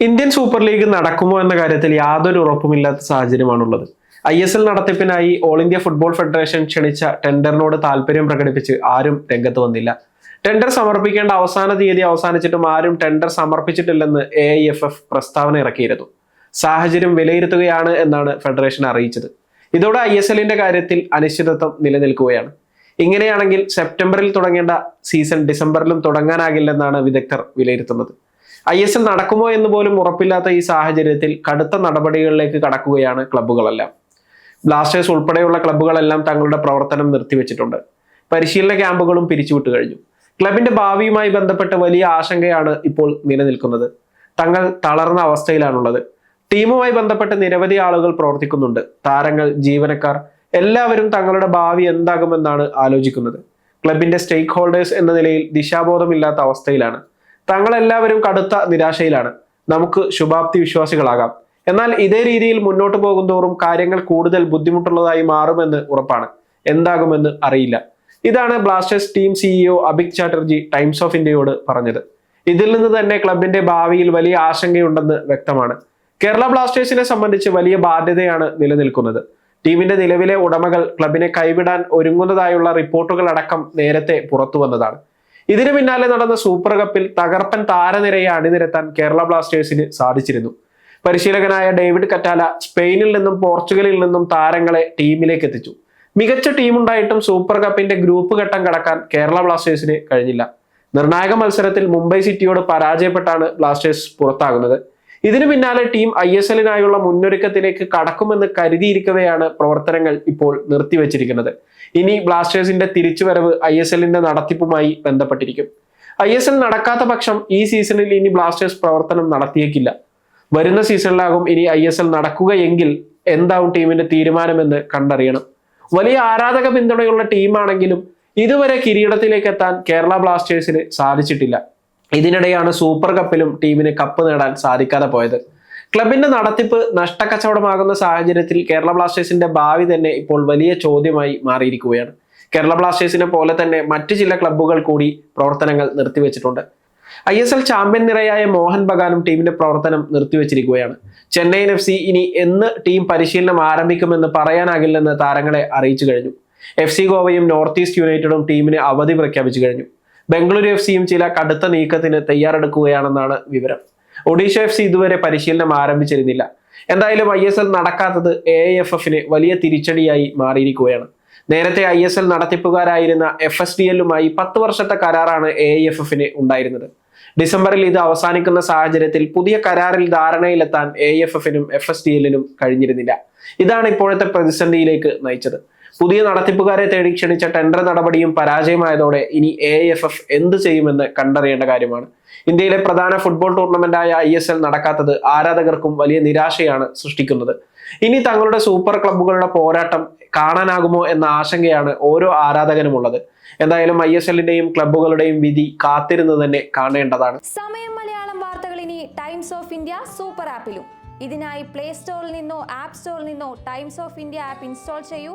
Indian super league നടക്കുമോ എന്ന കാര്യത്തിൽ യാതൊരു ഉറപ്പുമില്ലാത്ത സാഹചര്യമാണുള്ളത്. ഐ എസ് എൽ നടത്തിപ്പിനായി ഓൾ ഇന്ത്യ ഫുട്ബോൾ ഫെഡറേഷൻ ക്ഷണിച്ച ടെൻഡറിനോട് താല്പര്യം പ്രകടിപ്പിച്ച് ആരും രംഗത്ത് വന്നില്ല. ടെൻഡർ സമർപ്പിക്കേണ്ട അവസാന തീയതി അവസാനിച്ചിട്ടും ആരും ടെൻഡർ സമർപ്പിച്ചിട്ടില്ലെന്ന് എ ഐ എഫ് എഫ് പ്രസ്താവന ഇറക്കിയിരുന്നു. സാഹചര്യം വിലയിരുത്തുകയാണ് എന്നാണ് ഫെഡറേഷൻ അറിയിച്ചത്. ഇതോടെ ഐ എസ് എല്ലിന്റെ കാര്യത്തിൽ അനിശ്ചിതത്വം നിലനിൽക്കുകയാണ്. ഇങ്ങനെയാണെങ്കിൽ സെപ്റ്റംബറിൽ തുടങ്ങേണ്ട സീസൺ ഡിസംബറിലും തുടങ്ങാനാകില്ലെന്നാണ് വിദഗ്ധർ വിലയിരുത്തുന്നത്. ഐ എസ് എൽ നടക്കുമോ എന്ന് പോലും ഉറപ്പില്ലാത്ത ഈ സാഹചര്യത്തിൽ കടുത്ത നടപടികളിലേക്ക് കടക്കുകയാണ് ക്ലബ്ബുകളെല്ലാം. ബ്ലാസ്റ്റേഴ്സ് ഉൾപ്പെടെയുള്ള ക്ലബ്ബുകളെല്ലാം തങ്ങളുടെ പ്രവർത്തനം നിർത്തിവെച്ചിട്ടുണ്ട്. പരിശീലന ക്യാമ്പുകളും പിരിച്ചുവിട്ട് കഴിഞ്ഞു. ക്ലബിന്റെ ഭാവിയുമായി ബന്ധപ്പെട്ട വലിയ ആശങ്കയാണ് ഇപ്പോൾ നിലനിൽക്കുന്നത്. തങ്ങൾ തളർന്ന അവസ്ഥയിലാണുള്ളത്. ടീമുമായി ബന്ധപ്പെട്ട് നിരവധി ആളുകൾ പ്രവർത്തിക്കുന്നുണ്ട്. താരങ്ങൾ ജീവനക്കാർ എല്ലാവരും തങ്ങളുടെ ഭാവി എന്താകുമെന്നാണ് ആലോചിക്കുന്നത്. ക്ലബിന്റെ സ്റ്റേക്ക് ഹോൾഡേഴ്സ് എന്ന നിലയിൽ ദിശാബോധമില്ലാത്ത അവസ്ഥയിലാണ് തങ്ങളെല്ലാവരും കടുത്ത നിരാശയിലാണ്. നമുക്ക് ശുഭാപ്തി വിശ്വാസികളാകാം. എന്നാൽ ഇതേ രീതിയിൽ മുന്നോട്ട് പോകുന്തോറും കാര്യങ്ങൾ കൂടുതൽ ബുദ്ധിമുട്ടുള്ളതായി മാറുമെന്ന് ഉറപ്പാണ്. എന്താകുമെന്ന് അറിയില്ല. ഇതാണ് Blasters team CEO Abhik Chatterjee Times of ഇന്ത്യയോട് പറഞ്ഞത്. ഇതിൽ നിന്ന് തന്നെ ക്ലബിന്റെ ഭാവിയിൽ വലിയ ആശങ്കയുണ്ടെന്ന് വ്യക്തമാണ്. കേരള ബ്ലാസ്റ്റേഴ്സിനെ സംബന്ധിച്ച് വലിയ ബാധ്യതയാണ് നിലനിൽക്കുന്നത്. ടീമിന്റെ നിലവിലെ ഉടമകൾ ക്ലബിനെ കൈവിടാൻ ഒരുങ്ങുന്നതായുള്ള റിപ്പോർട്ടുകൾ അടക്കം നേരത്തെ പുറത്തു വന്നതാണ്. ഇതിനു പിന്നാലെ നടന്ന സൂപ്പർ കപ്പിൽ തകർപ്പൻ താരനിരയെ അണിനിരത്താൻ കേരള ബ്ലാസ്റ്റേഴ്സിന് സാധിച്ചിരുന്നു. പരിശീലകനായ ഡേവിഡ് കറ്റാല സ്പെയിനിൽ നിന്നും പോർച്ചുഗലിൽ നിന്നും താരങ്ങളെ ടീമിലേക്ക് എത്തിച്ചു. മികച്ച ടീമുണ്ടായിട്ടും സൂപ്പർ കപ്പിന്റെ ഗ്രൂപ്പ് ഘട്ടം കടക്കാൻ കേരള ബ്ലാസ്റ്റേഴ്സിന് കഴിഞ്ഞില്ല. നിർണായക മത്സരത്തിൽ മുംബൈ സിറ്റിയോട് പരാജയപ്പെട്ടാണ് ബ്ലാസ്റ്റേഴ്സ് പുറത്താകുന്നത്. ഇതിനു പിന്നാലെ ടീം ഐ എസ് എല്ലിനായുള്ള മുന്നൊരുക്കത്തിലേക്ക് കടക്കുമെന്ന് കരുതിയിരിക്കവെയാണ് പ്രവർത്തനങ്ങൾ ഇപ്പോൾ നിർത്തിവെച്ചിരിക്കുന്നത്. ഇനി ബ്ലാസ്റ്റേഴ്സിന്റെ തിരിച്ചുവരവ് ഐ എസ് എല്ലിന്റെ നടത്തിപ്പുമായി ബന്ധപ്പെട്ടിരിക്കും. ഐ എസ് എൽ നടക്കാത്ത പക്ഷം ഈ സീസണിൽ ഇനി ബ്ലാസ്റ്റേഴ്സ് പ്രവർത്തനം നടത്തിയേക്കില്ല. വരുന്ന സീസണിലാകും ഇനി ഐ എസ് എൽ നടക്കുകയെങ്കിൽ എന്താവും ടീമിന്റെ തീരുമാനമെന്ന് കണ്ടറിയണം. വലിയ ആരാധക പിന്തുണയുള്ള ടീമാണെങ്കിലും ഇതുവരെ കിരീടത്തിലേക്ക് എത്താൻ കേരള ബ്ലാസ്റ്റേഴ്സിന് സാധിച്ചിട്ടില്ല. ഇതിനിടെയാണ് സൂപ്പർ കപ്പിലും ടീമിന് കപ്പ് നേടാൻ സാധിക്കാതെ പോയത്. ക്ലബിന്റെ നടത്തിപ്പ് നഷ്ടക്കച്ചവടമാകുന്ന സാഹചര്യത്തിൽ കേരള ബ്ലാസ്റ്റേഴ്സിന്റെ ഭാവി തന്നെ ഇപ്പോൾ വലിയ ചോദ്യമായി മാറിയിരിക്കുകയാണ്. കേരള ബ്ലാസ്റ്റേഴ്സിനെ പോലെ തന്നെ മറ്റു ചില ക്ലബ്ബുകൾ കൂടി പ്രവർത്തനങ്ങൾ നിർത്തിവെച്ചിട്ടുണ്ട്. ഐ എസ് എൽ ചാമ്പ്യൻ നിരയായ മോഹൻ ബഗാനും ടീമിന്റെ പ്രവർത്തനം നിർത്തിവെച്ചിരിക്കുകയാണ്. ചെന്നൈയിൻ എഫ് സി ഇനി എന്ന് ടീം പരിശീലനം ആരംഭിക്കുമെന്ന് പറയാനാകില്ലെന്ന് താരങ്ങളെ അറിയിച്ചു കഴിഞ്ഞു. എഫ് സി ഗോവയും നോർത്ത് ഈസ്റ്റ് യുണൈറ്റഡും ടീമിന് അവധി പ്രഖ്യാപിച്ചു കഴിഞ്ഞു. ബംഗളൂരു എഫ് സിയും ചില കടുത്ത നീക്കത്തിന് തയ്യാറെടുക്കുകയാണെന്നാണ് വിവരം. ഒഡീഷ എഫ് സി ഇതുവരെ പരിശീലനം ആരംഭിച്ചിരുന്നില്ല. എന്തായാലും ഐ എസ് എൽ നടക്കാത്തത് എ എഫ് എഫിന് വലിയ തിരിച്ചടിയായി മാറിയിരിക്കുകയാണ്. നേരത്തെ ഐ എസ് എൽ നടത്തിപ്പുകാരായിരുന്ന എഫ് എസ് ഡി എല്ലുമായി പത്ത് വർഷത്തെ കരാറാണ് എ എഫ് എഫിന് ഉണ്ടായിരുന്നത്. ഡിസംബറിൽ ഇത് അവസാനിക്കുന്ന സാഹചര്യത്തിൽ പുതിയ കരാറിൽ ധാരണയിലെത്താൻ എ എഫ് എഫിനും എഫ് എസ് ഡി എല്ലിനും കഴിഞ്ഞിരുന്നില്ല. ഇതാണ് ഇപ്പോഴത്തെ പ്രതിസന്ധിയിലേക്ക് നയിച്ചത്. പുതിയ നടത്തിപ്പുകാരെ തേടി ക്ഷണിച്ച ടെൻഡർ നടപടിയും പരാജയമായതോടെ ഇനി എ എഫ് എഫ് എന്ത് ചെയ്യുമെന്ന് കണ്ടറിയേണ്ട കാര്യമാണ്. ഇന്ത്യയിലെ പ്രധാന ഫുട്ബോൾ ടൂർണമെന്റായ ഐ എസ് എൽ നടക്കാത്തത് ആരാധകർക്കും വലിയ നിരാശയാണ് സൃഷ്ടിക്കുന്നത്. ഇനി തങ്ങളുടെ സൂപ്പർ ക്ലബ്ബുകളുടെ പോരാട്ടം കാണാനാകുമോ എന്ന ആശങ്കയാണ് ഓരോ ആരാധകനുമുള്ളത്. എന്തായാലും ഐ എസ് എല്ലിന്റെയും ക്ലബ്ബുകളുടെയും വിധി കാത്തിരുന്നു തന്നെ കാണേണ്ടതാണ്. സമയം മലയാളം വാർത്തകൾ ഇനി ടൈംസ് ഓഫ് ഇന്ത്യ സൂപ്പർ ആപ്പിലും ഇതിനായി പ്ലേ സ്റ്റോറിൽ നിന്നോ ആപ്പ് സ്റ്റോറിൽ നിന്നോ times of India app install ചെയ്യൂ.